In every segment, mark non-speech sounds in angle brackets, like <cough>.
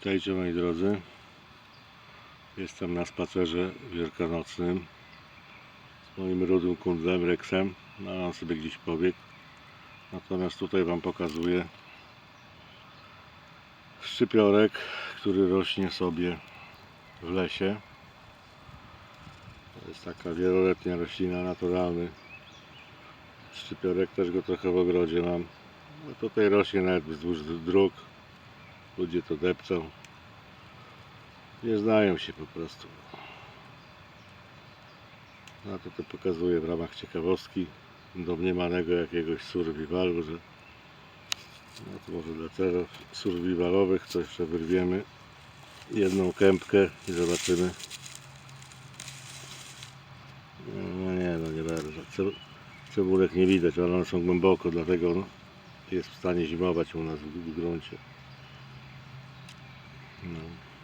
Witajcie moi drodzy. Jestem na spacerze wielkanocnym z moim rudym kundlem Rexem. No, on sobie gdzieś pobiegł. Natomiast tutaj Wam pokazuję szczypiorek, który rośnie sobie w lesie. To jest taka wieloletnia roślina, naturalny szczypiorek. Też go trochę w ogrodzie mam. No, tutaj rośnie nawet wzdłuż dróg. Ludzie to depcą. Nie znają się po prostu. No to to pokazuję w ramach ciekawostki domniemanego jakiegoś survivalu, że no to może dla celów survivalowych to jeszcze wyrwiemy jedną kępkę i zobaczymy. No nie, no nie bardzo. Ceb- Cebulek nie widać, ale one są głęboko, dlatego jest w stanie zimować u nas w gruncie. No,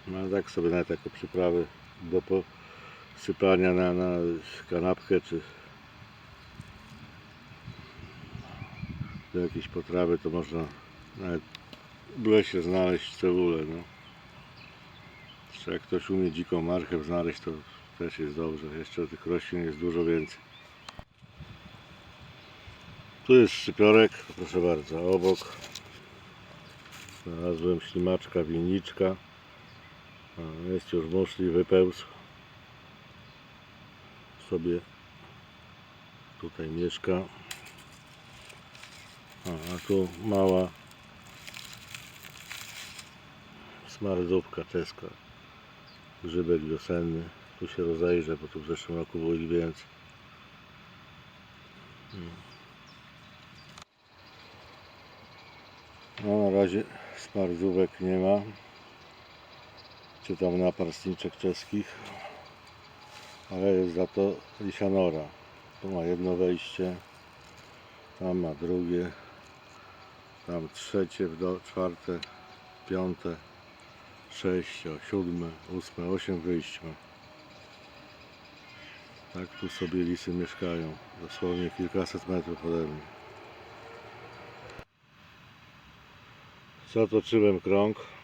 no tak sobie nawet jako przyprawy do posypania na, na kanapkę czy do jakiejś potrawy to można nawet w lesie znaleźć cebulę. No. Jak ktoś umie dziką marchew znaleźć to też jest dobrze. Jeszcze tych roślin jest dużo więcej. Tu jest szczypiorek, proszę bardzo, obok znalazłem ślimaczka, winniczka. Jest już muszli, wypełzł. Sobie tutaj mieszka. O, a tu mała smardzówka czeska. Grzybek wiosenny. Tu się rozejrzę, bo tu w zeszłym roku było ich więcej. No na razie smardzówek nie ma czy tam naparstniczek czeskich, ale jest za to lisianora. Tu ma jedno wejście, tam ma drugie, tam trzecie, czwarte, piąte, sześć, o, siódme, ósme, osiem wyjść ma. Tak tu sobie lisy mieszkają, dosłownie kilkaset metrów ode mnie. Zatoczyłem krąg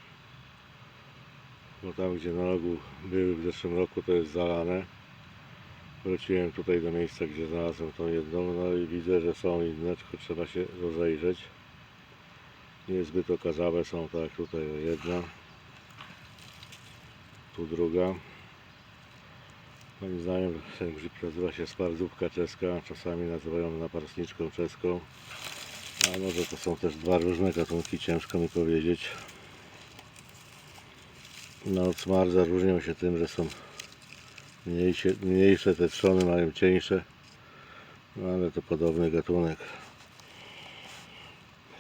bo tam gdzie na rogu były w zeszłym roku to jest zalane. Wróciłem tutaj do miejsca gdzie znalazłem tą jedną no i widzę, że są inne tylko trzeba się rozejrzeć. Niezbyt okazałe są tak tutaj jedna. Tu druga. Moim zdaniem ten grzyb nazywa się spardówka czeska czasami nazywają naparstniczką czeską. A może to są też dwa różne gatunki ciężko mi powiedzieć no od smarza różnią się tym, że są mniejsze, mniejsze te trzony mają cieńsze. No ale to podobny gatunek.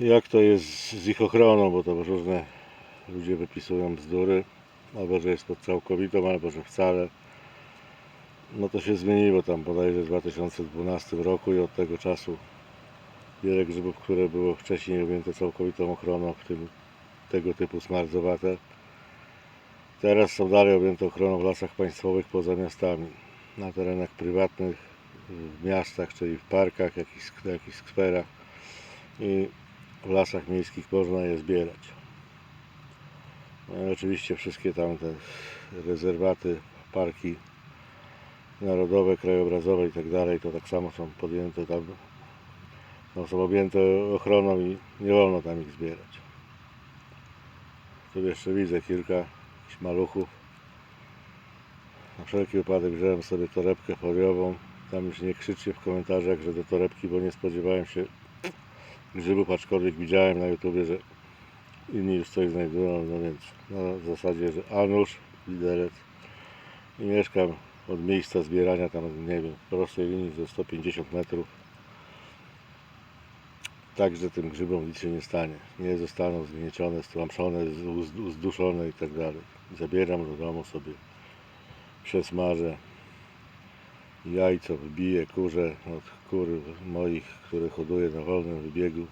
Jak to jest z ich ochroną, bo to różne ludzie wypisują bzdury. Albo że jest pod całkowitą, albo że wcale. No to się zmieniło tam bodajże w 2012 roku i od tego czasu wiele grzybów, które było wcześniej objęte całkowitą ochroną, w tym tego typu smardzowate, Teraz są dalej objęte ochroną w lasach państwowych poza miastami. Na terenach prywatnych, w miastach, czyli w parkach, jakichś, jakichś skwerach i w lasach miejskich można je zbierać. No i oczywiście wszystkie tamte rezerwaty, parki narodowe, krajobrazowe i tak dalej, to tak samo są podjęte tam, no, są objęte ochroną i nie wolno tam ich zbierać. Tu jeszcze widzę kilka maluchów. Na wszelki wypadek wziąłem sobie torebkę foliową. Tam już nie krzyczcie w komentarzach, że do torebki, bo nie spodziewałem się grzybów, aczkolwiek widziałem na YouTubie, że inni już coś znajdują, no więc na zasadzie, że Anusz, widelec i mieszkam od miejsca zbierania tam, nie wiem, w prostej linii ze 150 metrów. Także tym grzybom nic się nie stanie. Nie zostaną zgniecione, stłamszone, uz- uzduszone i tak. Zabieram do domu sobie, przesmażę. Jajco wybiję, kurze od kur moich, które hoduję na wolnym wybiegu.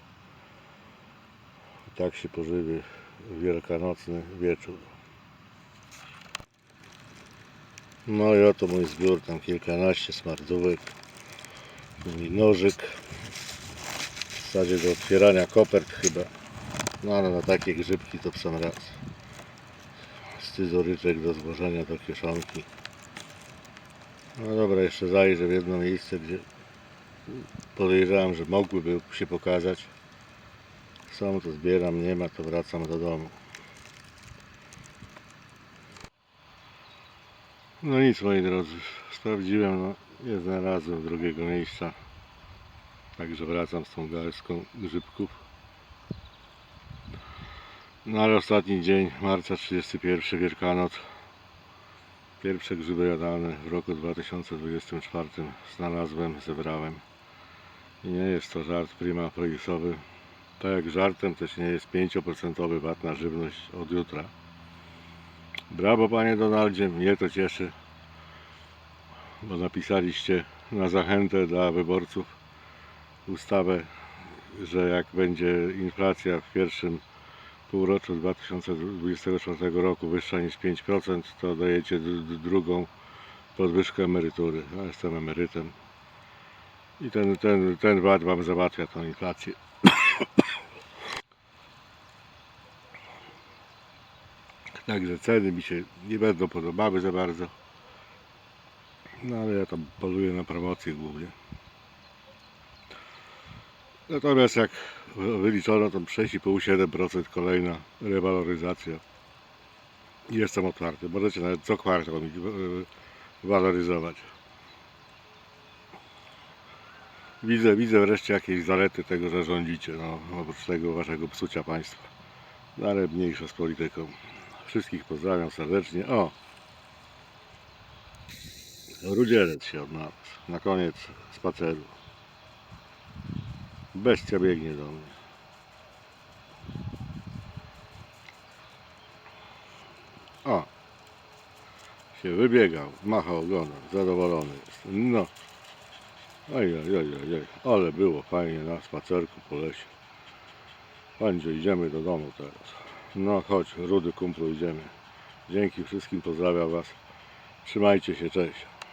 I tak się pożywię wielkanocny wieczór. No i oto mój zbiór, tam kilkanaście smardówek, mój nożyk, w zasadzie do otwierania kopert chyba. No ale na takie grzybki to sam raz. scyzoryczek do złożenia do kieszonki. No dobra, jeszcze zajrzę w jedno miejsce, gdzie podejrzewam, że mogłyby się pokazać. Są, to zbieram, nie ma, to wracam do domu. No nic moi drodzy, sprawdziłem, no nie znalazłem drugiego miejsca. Także wracam z tą garstką grzybków. No ale ostatni dzień marca 31 Wielkanoc. Pierwsze grzyby jadalne w roku 2024 znalazłem, zebrałem. I nie jest to żart prima proisowy. Tak jak żartem też nie jest 5% VAT na żywność od jutra. Brawo panie Donaldzie, mnie to cieszy. Bo napisaliście na zachętę dla wyborców ustawę, że jak będzie inflacja w pierwszym półroczu 2024 roku wyższa niż 5%, to dajecie drugą podwyżkę emerytury. Ja jestem emerytem. I ten, ten, ten VAT wam załatwia tą inflację. <coughs> Także ceny mi się nie będą podobały za bardzo. No ale ja tam poluję na promocję głównie. Natomiast jak wyliczono to 6,5-7% kolejna rewaloryzacja. Jestem otwarty. Możecie nawet co kwartał mi e, waloryzować. Widzę, widzę wreszcie jakieś zalety tego, że rządzicie. No, oprócz tego waszego psucia państwa. No, ale mniejsza z polityką. Wszystkich pozdrawiam serdecznie. O! Rudzielec się odnalazł. Na koniec spaceru. Bestia biegnie do mnie. O! Się wybiegał, machał ogonem, zadowolony jest. No. Oj, oj, oj, oj. Ale było fajnie na spacerku po lesie. Będzie, idziemy do domu teraz. No chodź, rudy kumplu, idziemy. Dzięki wszystkim, pozdrawiam Was. Trzymajcie się, cześć.